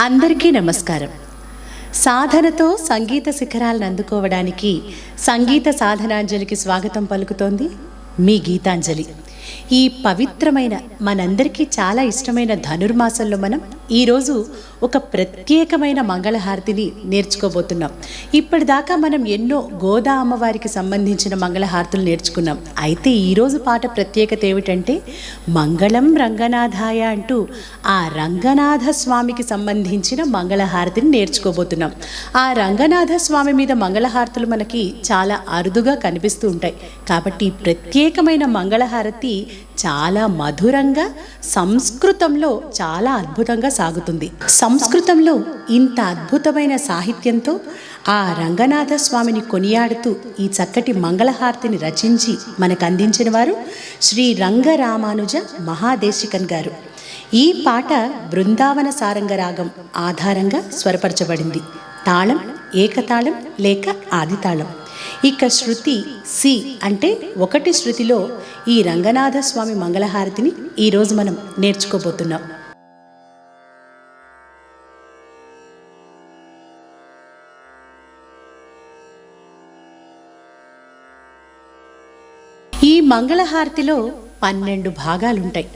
అందరికీ నమస్కారం. సాధనతో సంగీత శిఖరాలను అందుకోవడానికి సంగీత సాధనాంజలికి స్వాగతం పలుకుతోంది మీ గీతాంజలి. ఈ పవిత్రమైన మనందరికీ చాలా ఇష్టమైన ధనుర్మాసంలో మనం ఈరోజు ఒక ప్రత్యేకమైన మంగళహారతిని నేర్చుకోబోతున్నాం. ఇప్పటిదాకా మనం ఎన్నో గోదా అమ్మవారికి సంబంధించిన మంగళహారతులు నేర్చుకున్నాం. అయితే ఈరోజు పాట ప్రత్యేకత ఏమిటంటే మంగళం రంగనాథాయ అంటూ ఆ రంగనాథ స్వామికి సంబంధించిన మంగళహారతిని నేర్చుకోబోతున్నాం. ఆ రంగనాథ స్వామి మీద మంగళహారతులు మనకి చాలా అరుదుగా కనిపిస్తూ ఉంటాయి. కాబట్టి ప్రత్యేకమైన మంగళహారతి చాలా మధురంగా సంస్కృతంలో చాలా అద్భుతంగా సాగుతుంది. సంస్కృతంలో ఇంత అద్భుతమైన సాహిత్యంతో ఆ రంగనాథ స్వామిని కొనియాడుతూ ఈ చక్కటి మంగళహారతిని రచించి మనకు అందించిన వారు శ్రీ రంగరామానుజ మహాదేశికన్ గారు. ఈ పాట బృందావన సారంగరాగం ఆధారంగా స్వరపరచబడింది. తాళం ఏకతాళం లేక ఆదితాళం. ఇక శృతి సి అంటే ఒకటి శృతిలో ఈ రంగనాథ స్వామి మంగళహారతిని ఈరోజు మనం నేర్చుకోబోతున్నాం. ఈ మంగళహారతిలో పన్నెండు భాగాలుంటాయి.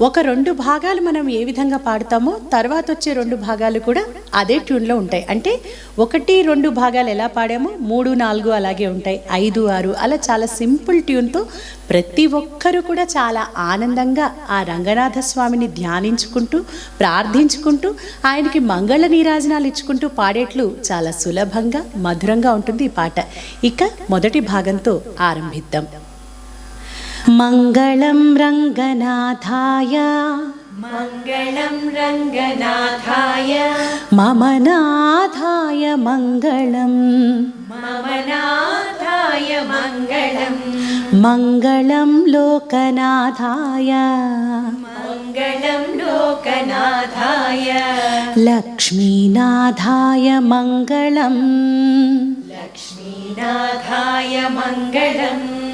ఒక రెండు భాగాలు మనం ఏ విధంగా పాడతామో తర్వాత వచ్చే రెండు భాగాలు కూడా అదే ట్యూన్లో ఉంటాయి. అంటే ఒకటి రెండు భాగాలు ఎలా పాడామో మూడు నాలుగు అలాగే ఉంటాయి. ఐదు ఆరు అలా చాలా సింపుల్ ట్యూన్తో ప్రతి ఒక్కరూ కూడా చాలా ఆనందంగా ఆ రంగనాథ స్వామిని ధ్యానించుకుంటూ ప్రార్థించుకుంటూ ఆయనకి మంగళ నీరాజనాలు ఇచ్చుకుంటూ పాడేట్లు చాలా సులభంగా మధురంగా ఉంటుంది ఈ పాట. ఇక మొదటి భాగంతో ఆరంభిద్దాం. मङ्गलं रङ्गनाथाय। मङ्गलं रङ्गनाथाय। मम नाथाय मङ्गलम् मम नाथाय मङ्गलम् मङ्गलं लोकनाथाय। मङ्गलं लोकनाथाय। लक्ष्मीनाथाय मङ्गलम् लक्ष्मीनाथाय मङ्गलम्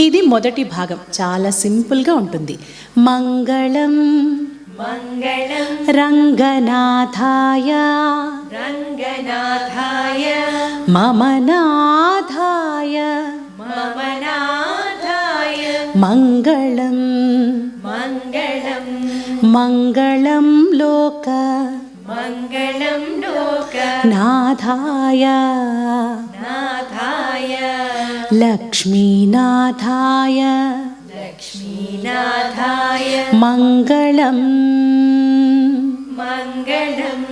ఇది మొదటి భాగం. చాలా సింపుల్గా ఉంటుంది. మంగళం. మంగళం రంగనాథాయ. రంగనాథాయ. మమనాథాయ. మమనాథాయ. మంగళం. మంగళం. మంగళం లోక. मङ्गलं लोकनाथाय నాథాయ లక్ష్మీనాథాయ लक्ष्मीनाथाय మంగళం मङ्गलम्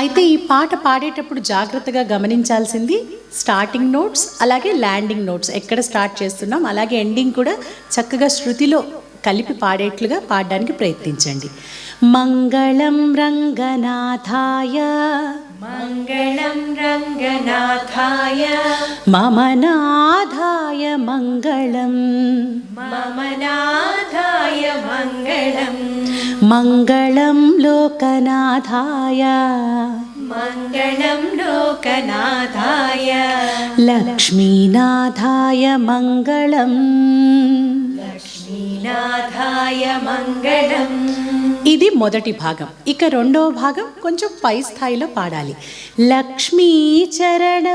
అయితే ఈ పాట పాడేటప్పుడు జాగ్రత్తగా గమనించాల్సింది స్టార్టింగ్ నోట్స్ అలాగే ల్యాండింగ్ నోట్స్ ఎక్కడ స్టార్ట్ చేస్తున్నాం అలాగే ఎండింగ్ కూడా చక్కగా శృతిలో కలిపి పాడేట్లుగా పాడడానికి ప్రయత్నించండి. మంగళం రంగనాథాయ. మంగళం రంగనాథాయ. మమనాథాయ మంగళం. మమనాథాయ మంగళం. మంగళం లోకనాథాయ. మంగళం లోకనాథాయ. లక్ష్మీనాథాయ మంగళం. శ్రీనాథాయ మంగళం. ఇది మొదటి భాగం. ఇక రెండవ భాగం కొంచెం పై స్థాయిలో పాడాలి. లక్ష్మీ చరణ.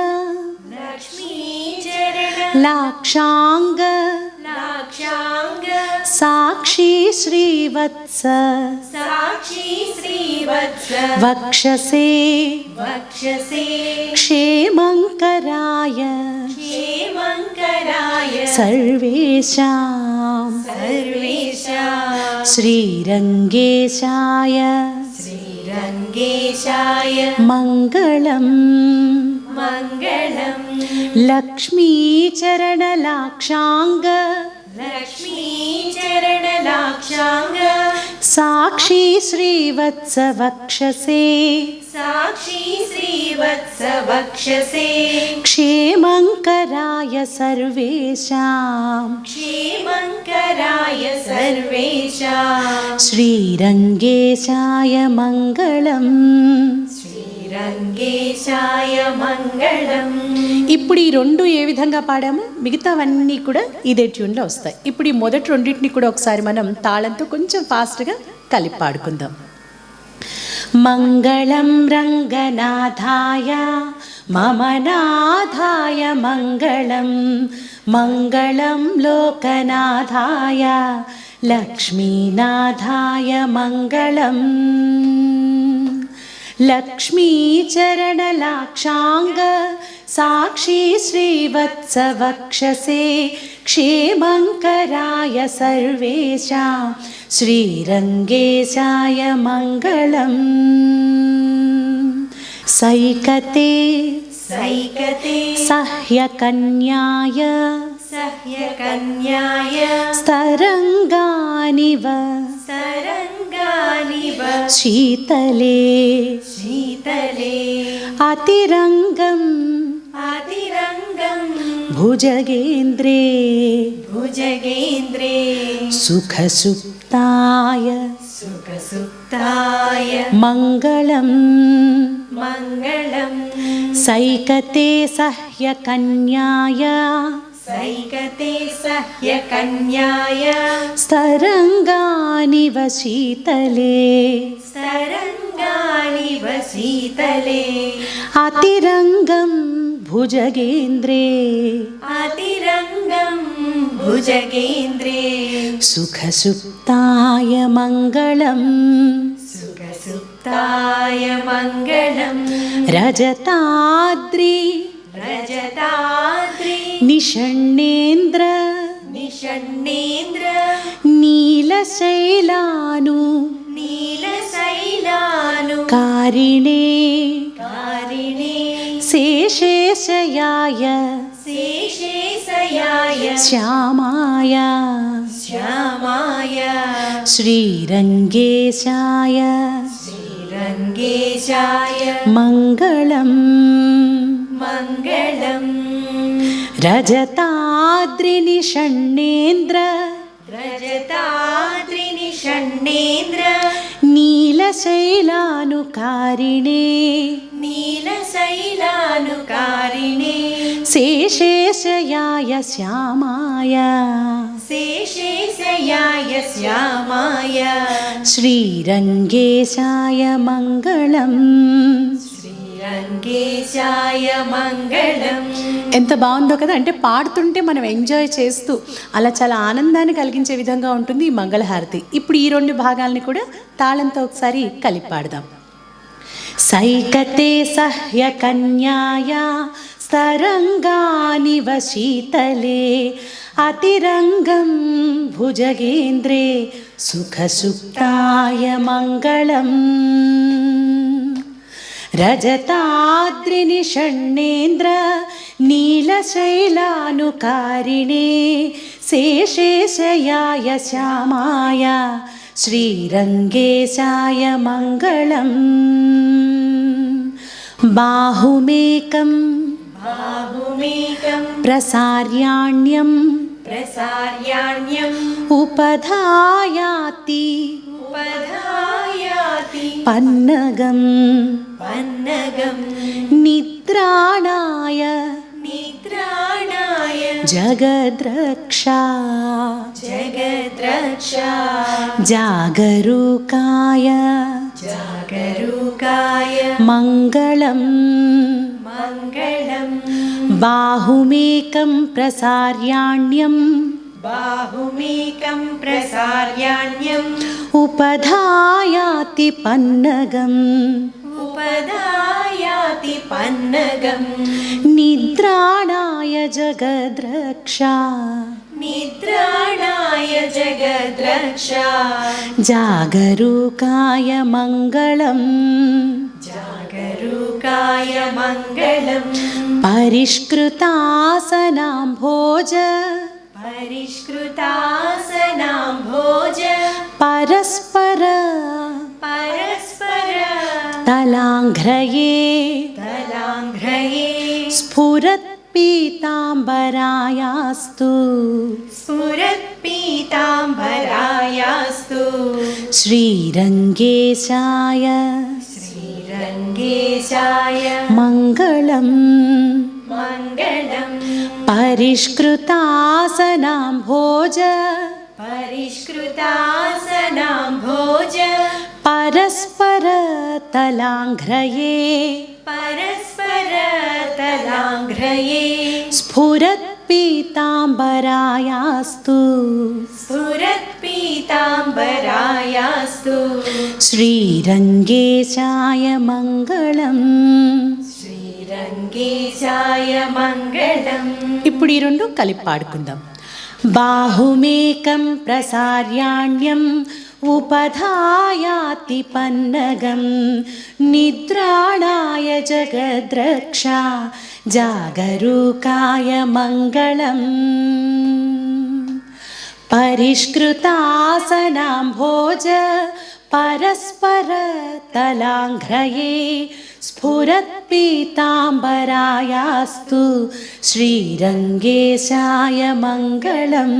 లాక్షాంగ. లాక్షాంగ. సాక్షి శ్రీవత్స. సాక్షి శ్రీవత్స. వక్షసే. వక్షసే. క్షేమంకరాయ. క్షేమంకరాయ. సర్వేషాం. ശ്രീരംഗേശായ. ശ്രീരംഗേശായ. മംഗളം. മംഗളം. ലക്ഷ്മീചരണലാക്ഷാംഗ लक्ष्मीचरणलाक्षाङ्ग साक्षी श्रीवत्स वक्षसे साक्षी श्रीवत्स वक्षसे क्षेमङ्कराय सर्वेषां क्षेमङ्कराय सर्वेषां श्रीरङ्गेशाय मङ्गलम्। ఇప్పుడు ఈ రెండు ఏ విధంగా పాడాము? మిగతావన్నీ కూడా ఇదే ట్యూన్లో వస్తాయి. ఇప్పుడు ఈ మొదటి రెండింటిని కూడా ఒకసారి మనం తాళంతో కొంచెం ఫాస్ట్గా కలిపి పాడుకుందాం. మంగళం రంగనాథాయ మమనాథాయ మంగళం. మంగళం లోకనాథాయ లక్ష్మీనాథాయ మంగళం. लक्ष्मीचरणलाक्षाङ्ग साक्षी श्रीवत्सवक्षसे क्षेमङ्कराय सर्वेषां श्रीरङ्गेशाय मङ्गलम् सैकते सैकते सह्यकन्याय सह्यकन्याय स्तरङ्गानिव ശീതലേ. ശീതലേ. അതിരംഗം. അതിരംഗം. ഭുജഗേന്ദ്രേ ഭുജഗേന്ദ്രേ സുഖസുപ്തായ. സുഖസുപ്തായ. മംഗളം. മംഗളം. സൈകത്തെ സഹ്യ കന്യായ. സൈകത്തെ സഹ്യ കന്യായ. സ്തരംഗം स्तरङ्गानिव शीतले सरङ्गानिव शीतले अतिरङ्गं भुजगेन्द्रे अतिरङ्गम् भुजगेन्द्रे सुखसुप्ताय मङ्गलम् सुखसुप्ताय मङ्गलम् रजताद्रि रजताद्रि निषण्णेन्द्र निषण्णेन्द्र नीलशैलानु नीलशैलानु कारिणे कारिणे शेषेशयाय शेषेशयाय श्यामाय श्यामाय श्रीरङ्गेशाय श्रीरङ्गेशाय मङ्गलम् मङ्गलम् रजताद्रिनिषण्णेन्द्र रजताद्रिनिषण्णेन्द्र नीलशैलानुकारिणे नीलशैलानुकारिणे शेषेशयाय श्यामाय शेषेशयाय श्यामाय श्रीरङ्गेशाय मङ्गलम् ఎంత బాగుందో కదా అంటే పాడుతుంటే మనం ఎంజాయ్ చేస్తూ అలా చాలా ఆనందాన్ని కలిగించే విధంగా ఉంటుంది ఈ మంగళహారతి. ఇప్పుడు ఈ రెండు భాగాల్ని కూడా తాళంతో ఒకసారి కలిపి పాడదాం. సైకతే సహ్యకన్యాయ స్తరంగానివ శీతలే అతిరంగం భుజగేంద్రే సుఖసుప్తాయ మంగళం. रजताद्रिनिषण्णेन्द्र नीलशैलानुकारिणे शेषेशयाय श्यामाय श्रीरङ्गेशाय मङ्गलम् बाहुमेकं బాహుమేకం प्रसार्याण्यं ప్రసార్యాణ్యం उपधायाति ఉపధాయాతి न्नगं पन्नगं निद्राणाय निद्राणाय जगद्रक्षा जगद्रक्षा जागरूकाय जागरूकाय मङ्गलम् मङ्गलं बाहुमेकं प्रसार्याण्यम् बाहुमेकं प्रसार्याण्यम् उपधायाति पन्नगम्। उपधायाति पन्नगम्। निद्राणाय जगद्रक्षा। निद्राणाय जगद्रक्षा। जागरूकाय मङ्गलम्। जागरूकाय मङ्गलम्। परिष्कृतासनां भोज। परिष्कृतासनाम्भोज परस्पर परस्पर तलाङ्घ्रये तलाङ्घ्रये स्फुरत् पीताम्बरायास्तु स्फुरत् पीताम्बरायास्तु श्रीरङ्गेशाय श्रीरङ्गेशाय मङ्गलम् मङ्गलम् परिष्कृतासनां भोज। परिष्कृतासनां भोज। परस्परतलाङ्घ्रये। परस्परतलाङ्घ्रये। स्फुरत् पीताम्बरायास्तु स्फुरत् श्रीरङ्गे चाय मङ्गलम्। ఇప్పుడు ఈ రెండు కలిపి పాడుకుందాం. బాహుమేకం ప్రసార్యాణ్యం ఉపధాయాతి పన్నగం నిద్రాణాయ జగద్రక్ష జాగరూకాయ మంగళం. పరిష్కృతాసనాం భోజ परस्परतलाङ्घ्रये स्फुरत्पीताम्बरायास्तु श्रीरङ्गेशाय मङ्गलं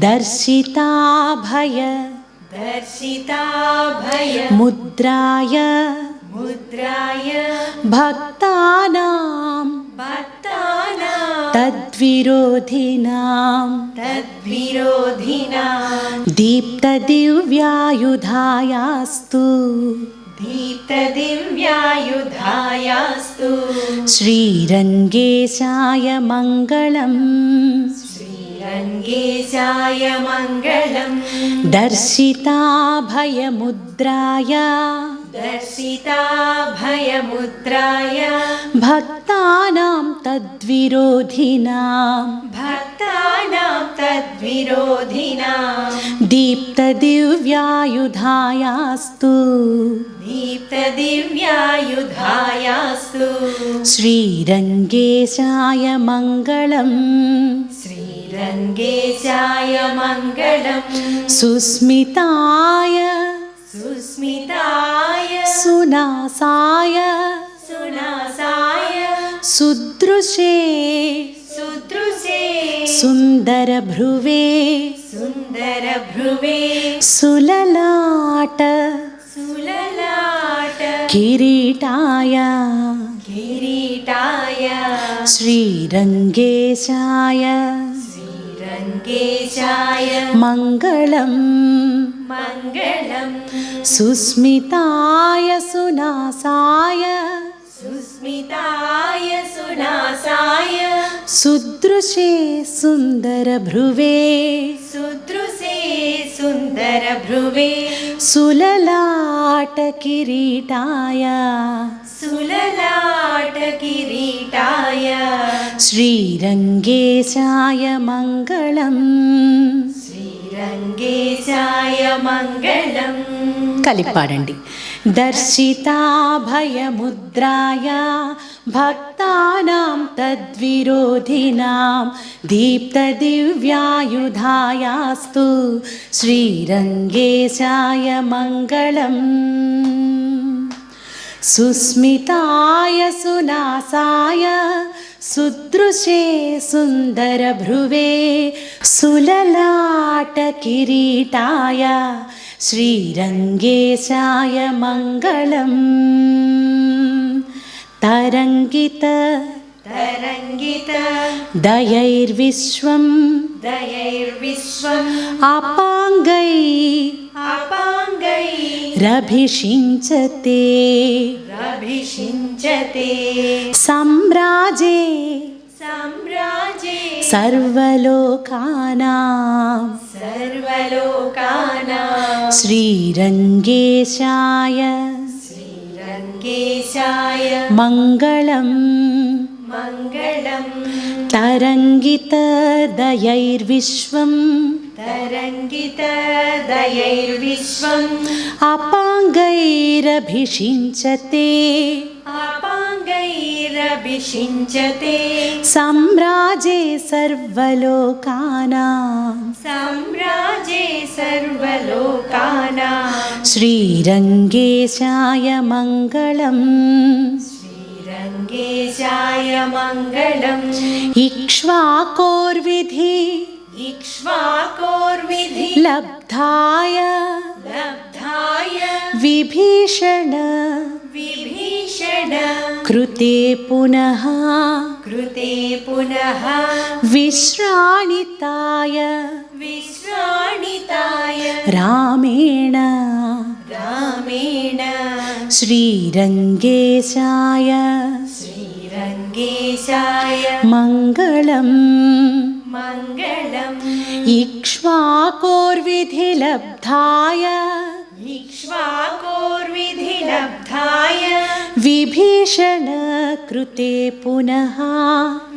दर्शिताभय दर्शिताभय मुद्राय। मुद्राय। भक्तानां। तद्विरोधिनां तद्विरोधिना दीप्तदिव्यायुधायास्तु। दीप्तदिव्यायुधायास्तु। श्रीरङ्गेशाय मङ्गलम्। श्रीरङ्गेशाय मङ्गलम्। दर्शिताभयमुद्राय दर्शिता भयमुद्राय। भक्तानां तद्विरोधिनां। भक्तानां तद्विरोधिनां। दीप्तदिव्यायुधायास्तु। दीप्तदिव्यायुधायास्तु। श्रीरङ्गेशाय मङ्गलम्। श्रीरङ्गेशाय मङ्गलम्। सुस्मिताय सुस्मिताय सुनासाय सुनासाय सुदृशे सुदृशे सुन्दरभ्रुवे सुन्दरभ्रुवे सुललाट सुललाट किरीटाय किरीटाय श्रीरङ्गेशाय श्रीरङ्गेशाय मङ्गलम्। मङ्गलम्। सुस्मिताय सुनासाय। सुस्मिताय सुनासाय। सुदृशे सुन्दरभ्रुवे। सुदृशे सुन्दरभ्रुवे। सुललाट किरीटाय सुललाट किरीटाय श्रीरङ्गेशाय मङ्गलम् श्रीरङ्गेशाय मङ्गलम् కలిపాడండి దర్శితాభయముద్రాయ భక్తానాం తద్విరోధినాం దీప్తదివ్యాయుధాయాస్తు శ్రీరంగేశాయ మంగళం సుస్మితాయ సులాసాయ సుదృశే సుందర భ్రువే సులలాట కిరీటాయ శ్రీరంగేశాయ మంగళం. తరంగిత तरङ्गित दयैर्विश्वं दयैर्विश्वम् अपाङ्गै अपाङ्गै रभिषिञ्चते रभिषिञ्चते सम्राजे साम्राजे सर्वलोकानां सर्वलोकानां श्रीरङ्गेशाय श्रीरङ्गेशाय मङ्गलम् मङ्गलम्। तरङ्गितदयैर्विश्वम्। तरङ्गितदयैर्विश्वम्। अपाङ्गैरभिषिञ्चते। अपाङ्गैरभिषिञ्चते। सम्राजे सर्वलोकानां सम्राजे सर्वलोकानां श्रीरङ्गेशायमङ्गलम् श्रीरङ्गेशाय मङ्गलम्। इक्ष्वाकोर्विधि इक्ष्वाकोर्विधि। लब्धाय। लब्धाय। विभीषण। विभीषण। कृते पुनः। कृते पुनः। विश्राणिताय। विश्राणिताय। रामेण। रामेण। श्रीरङ्गेशाय श्रीरङ्गेशाय मङ्गलम् मङ्गलम् इक्ष्वाकोर्विधिलब्धाय। इक्ष्वाकोर्विधिलब्धाय। विभीषणकृते पुनः।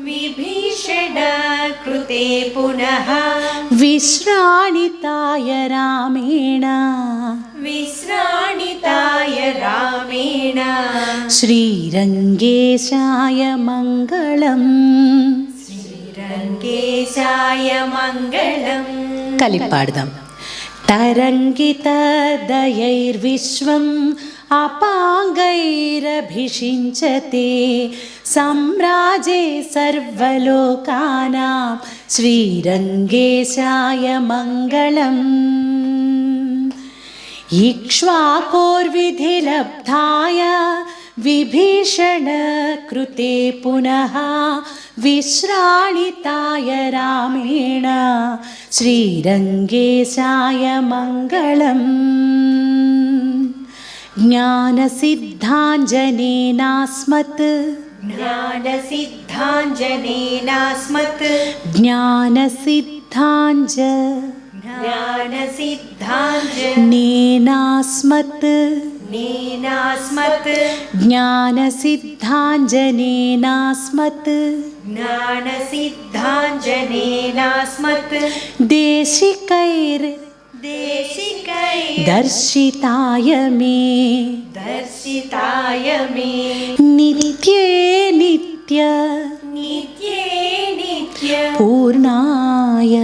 विभीषण कृते पुनः विश्राणिताय रामेण विश्राणिताय रामेण श्रीरङ्गेशाय मङ्गलम् श्रीरङ्गेशाय मङ्गलम् कलिपाडदम् तरङ्गितदयैर्विश्वम् अपाङ्गैरभिषिञ्चते सम्राजे सर्वलोकानां श्रीरङ्गेशायमङ्गलम् इक्ष्वाकोर्विधिलब्धाय विभीषणकृते पुनः विश्राणिताय रामेण श्रीरङ्गेशाय मङ्गलम्। ज्ञानसिद्धाञ्जनेनास्मत्। ज्ञानसिद्धाञ्जनेनास्मत्। ज्ञानसिद्धाञ्ज। ज्ञानसिद्धाञ्जनेनास्मत् नेनास्मत्। ज्ञानसिद्धाञ्जनेनास्मत्। ज्ञानसिद्धाञ्जनेनास्मत्। देशिकैर् ദർശിതായ മേ ദർശിതായ മേ നിത്യേ നിത്യ നിത്യേ നിത്യ പൂർണായ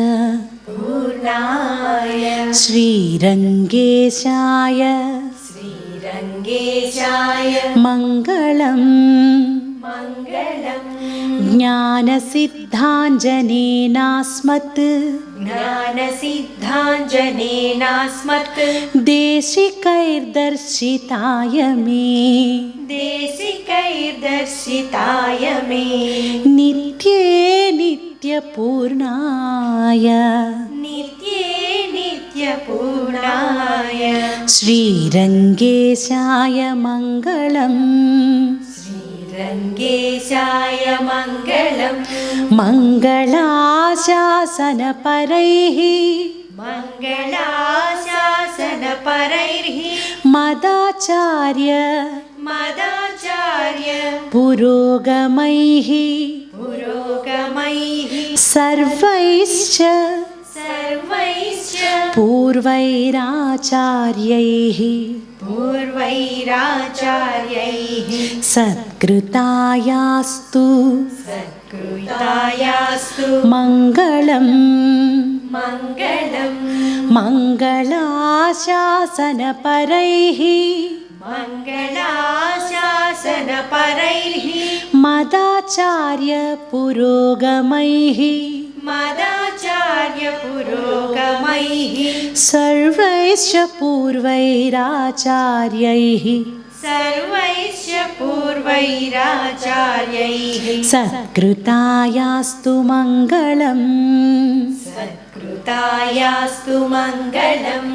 പൂർണായ ശ്രീരംഗേശായ ശ്രീരംഗേശായ മംഗളം മംഗളം ज्ञानसिद्धाञ्जनेनास्मत्। ज्ञानसिद्धाञ्जनेनास्मत्। देशिकैर्दर्शिताय मे। देशिकैर्दर्शिताय मे। नित्ये नित्यपूर्णाय। नित्ये नित्यपूर्णाय। श्रीरङ्गेशाय मङ्गलम् श्रीरङ्गेशाय मङ्गलम् मङ्गलाशासनपरैः मङ्गलाशासनपरैः मदाचार्य मदाचार्य पुरोगमैः पुरोगमैः सर्वैश्च सर्वैश्च। पूर्वैराचार्यैः। पूर्वैराचार्यैः। सत्कृतायास्तु। सत्कृतायास्तु। मङ्गलम्। मङ्गलम्। मङ्गलाशासनपरैः। मङ्गलाशासनपरैः। मदाचार्य पुरोगमैः मदाचार्य पुरोगमैः सर्वैश्च पूर्वैराचार्यैः सर्वैश्च पूर्वैराचार्यैः सत्कृतायास्तु मङ्गलम् సత్కృతాయాస్తు మంగళం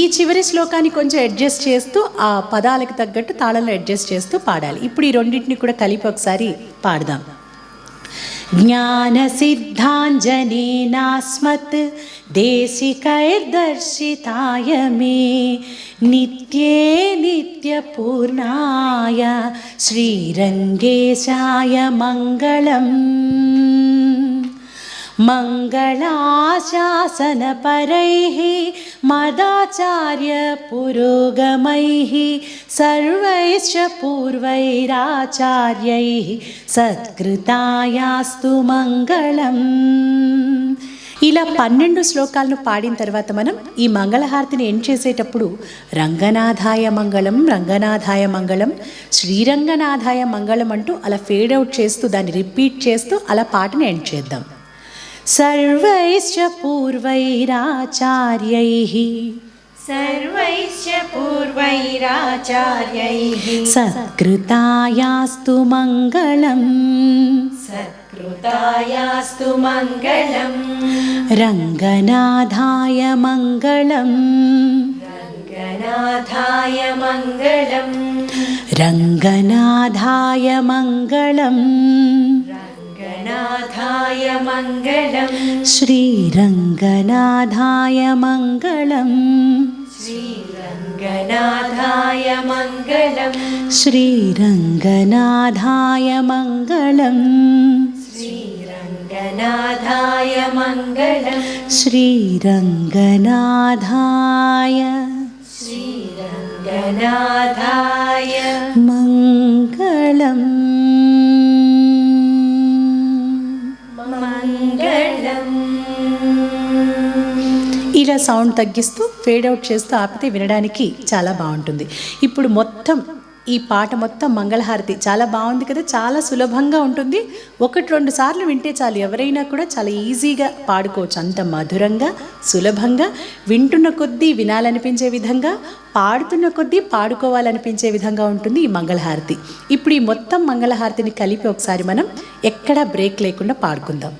ఈ చివరి శ్లోకాన్ని కొంచెం అడ్జస్ట్ చేస్తూ ఆ పదాలకు తగ్గట్టు తాళంలో అడ్జస్ట్ చేస్తూ పాడాలి ఇప్పుడు ఈ రెండింటిని కూడా కలిపి ఒకసారి పాడదాం ज्ञानसिद्धाञ्जनेनास्मत् देशिकैर्दर्शिताय मे नित्ये नित्यपूर्णाय श्रीरङ्गेशाय मङ्गलम् मङ्गलाशासनपरैः मदाचार्यपुरोगमैः सर्वैश्च पूर्वैराचार्यैः सत्कृतायास्तु मङ्गलम् ఇలా పన్నెండు శ్లోకాలను పాడిన తర్వాత మనం ఈ మంగళహారతిని ఎండ్ చేసేటప్పుడు రంగనాథాయ మంగళం రంగనాథాయ మంగళం శ్రీరంగనాథాయ మంగళం అంటూ అలా ఫేడ్ అవుట్ చేస్తూ దాన్ని రిపీట్ చేస్తూ అలా పాటని ఎండ్ చేద్దాం सर्वैश्च पूर्वैराचार्यैः। सर्वैश्च पूर्वैराचार्यैः। सत्कृतायास्तु मङ्गलम्। सत्कृतायास्तु मङ्गलम्। रङ्गनाथाय मङ्गलम्। रङ्गनाथाय मङ्गलम्। रङ्गनाथाय मङ्गलम् रङ्गनाथाय मङ्गलम् श्रीरङ्गनाथाय मङ्गलम् श्रीरङ्गनाथाय मङ्गलम् श्रीरङ्गनाथाय मङ्गलम् श्रीरङ्गनाथाय मङ्गलम् श्रीरङ्गनाथाय श्रीरङ्गनाथाय मङ्गलम् ఇలా సౌండ్ తగ్గిస్తూ ఫేడ్ అవుట్ చేస్తూ ఆపితే వినడానికి చాలా బాగుంటుంది. ఇప్పుడు మొత్తం ఈ పాట మొత్తం మంగళహారతి. చాలా బాగుంది కదా చాలా సులభంగా ఉంటుంది. ఒకటి రెండు సార్లు వింటే చాలు. ఎవరైనా కూడా చాలా ఈజీగా పాడుకోవచ్చు. అంత మధురంగా సులభంగా వింటున్న కొద్దీ వినాలనిపించే విధంగా పాడుతున్న కొద్దీ పాడుకోవాలనిపించే విధంగా ఉంటుంది ఈ మంగళహారతి. ఇప్పుడు ఈ మొత్తం మంగళహారతిని కలిపి ఒకసారి మనం ఎక్కడా బ్రేక్ లేకుండా పాడుకుందాం.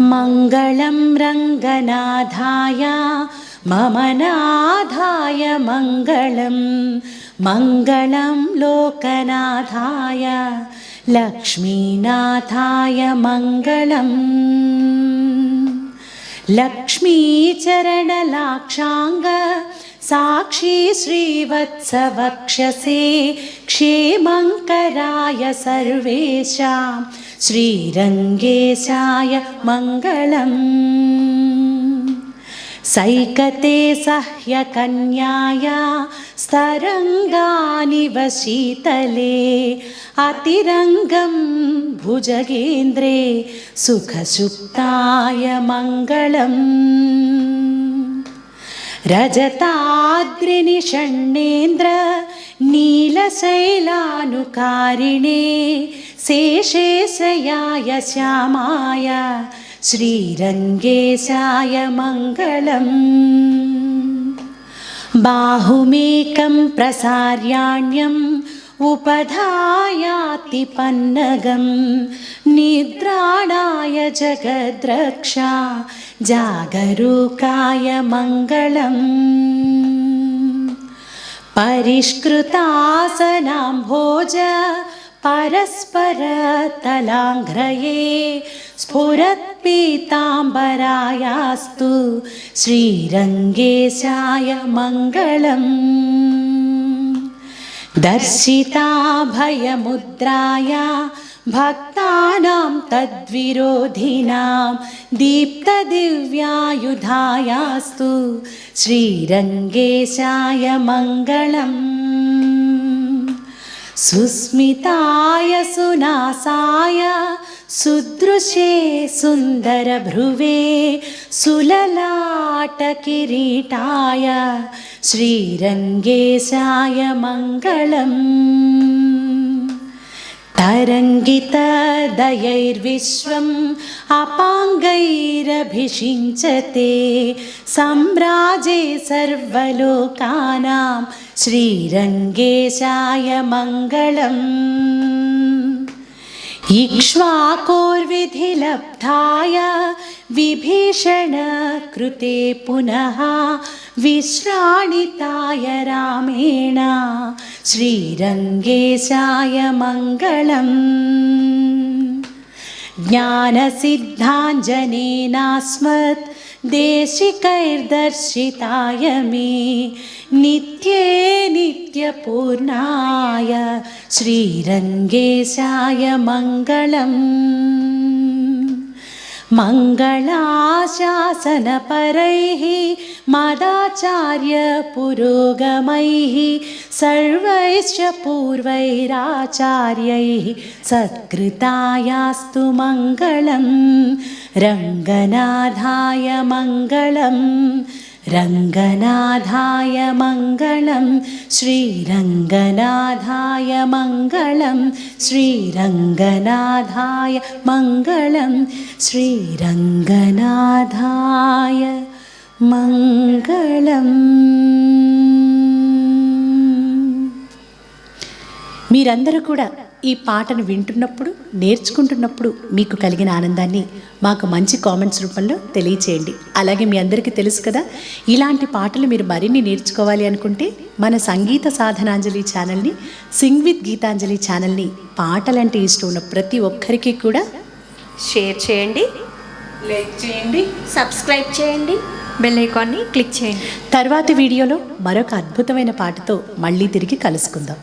मङ्गलं रङ्गनाथाय मम नाथाय मङ्गलं मङ्गलं लोकनाथाय लक्ष्मीनाथाय मङ्गलम् लक्ष्मीचरणलाक्षाङ्ग साक्षी श्रीवत्सवक्षसे क्षेमङ्कराय सर्वेषां श्रीरङ्गेशाय मङ्गलम् सैकते सह्यकन्याय स्तरङ्गानिव शीतले अतिरङ्गं भुजगेन्द्रे सुखसुप्ताय मङ्गलम् रजताद्रिनिषण्णेन्द्र नीलशैलानुकारिणे शेषेशयाय श्यामाय श्रीरङ्गेशाय मङ्गलम्। बाहुमेकं प्रसार्याण्यम् उपधायाति पन्नगं निद्राणाय जगद्रक्षा जागरूकाय मङ्गलम्। परिष्कृतासनां भोज परस्परतलाङ्घ्रये स्फुरत्पीताम्बरायास्तु श्रीरङ्गेशाय मङ्गलम्। दर्शिता भयमुद्राय भक्तानां तद्विरोधिनां दीप्तदिव्यायुधायास्तु श्रीरङ्गेशाय मङ्गलम् సుస్మితాయ సునాసాయ సుదృశే సుందర భ్రువే సులలాట కిరీటాయ శ్రీరంగేశాయ మంగళం. तरङ्गितदयैर्विश्वम् अपाङ्गैरभिषिञ्चते सम्राजे सर्वलोकानां श्रीरङ्गेशाय मङ्गलम्। इक्ष्वाकोर्विधिलब्धाय विभीषणकृते पुनः विश्राणिताय रामेण श्रीरङ्गेशाय मङ्गलम्। ज्ञानसिद्धाञ्जनेनास्मत् देशिकैर्दर्शिताय मे नित्ये नित्यपूर्णाय श्रीरङ्गेशाय मङ्गलम् मङ्गलाशासनपरैः मदाचार्यपुरोगमैः सर्वैश्च पूर्वैराचार्यैः सत्कृतायास्तु मङ्गलम् रङ्गनाथाय मङ्गलम् രംഗനാഥായ മംഗളം ശ്രീരംഗനാഥായ മംഗളം ശ്രീരംഗനാഥായ മംഗളം ശ്രീരംഗനാഥായ മംഗളം. మీరందరూ కూడా ఈ పాటను వింటున్నప్పుడు నేర్చుకుంటున్నప్పుడు మీకు కలిగిన ఆనందాన్ని మాకు మంచి కామెంట్స్ రూపంలో తెలియచేయండి. అలాగే మీ అందరికీ తెలుసు కదా ఇలాంటి పాటలు మీరు మరిన్ని నేర్చుకోవాలి అనుకుంటే మన సంగీత సాధనాంజలి ఛానల్ని సింగ్ విత్ గీతాంజలి ఛానల్ని పాటలంటే ఇష్టం ఉన్న ప్రతి ఒక్కరికి కూడా షేర్ చేయండి లైక్ చేయండి సబ్స్క్రైబ్ చేయండి బెల్ ఐకాన్ని క్లిక్ చేయండి. తర్వాతి వీడియోలో మరొక అద్భుతమైన పాటతో మళ్ళీ తిరిగి కలుసుకుందాం.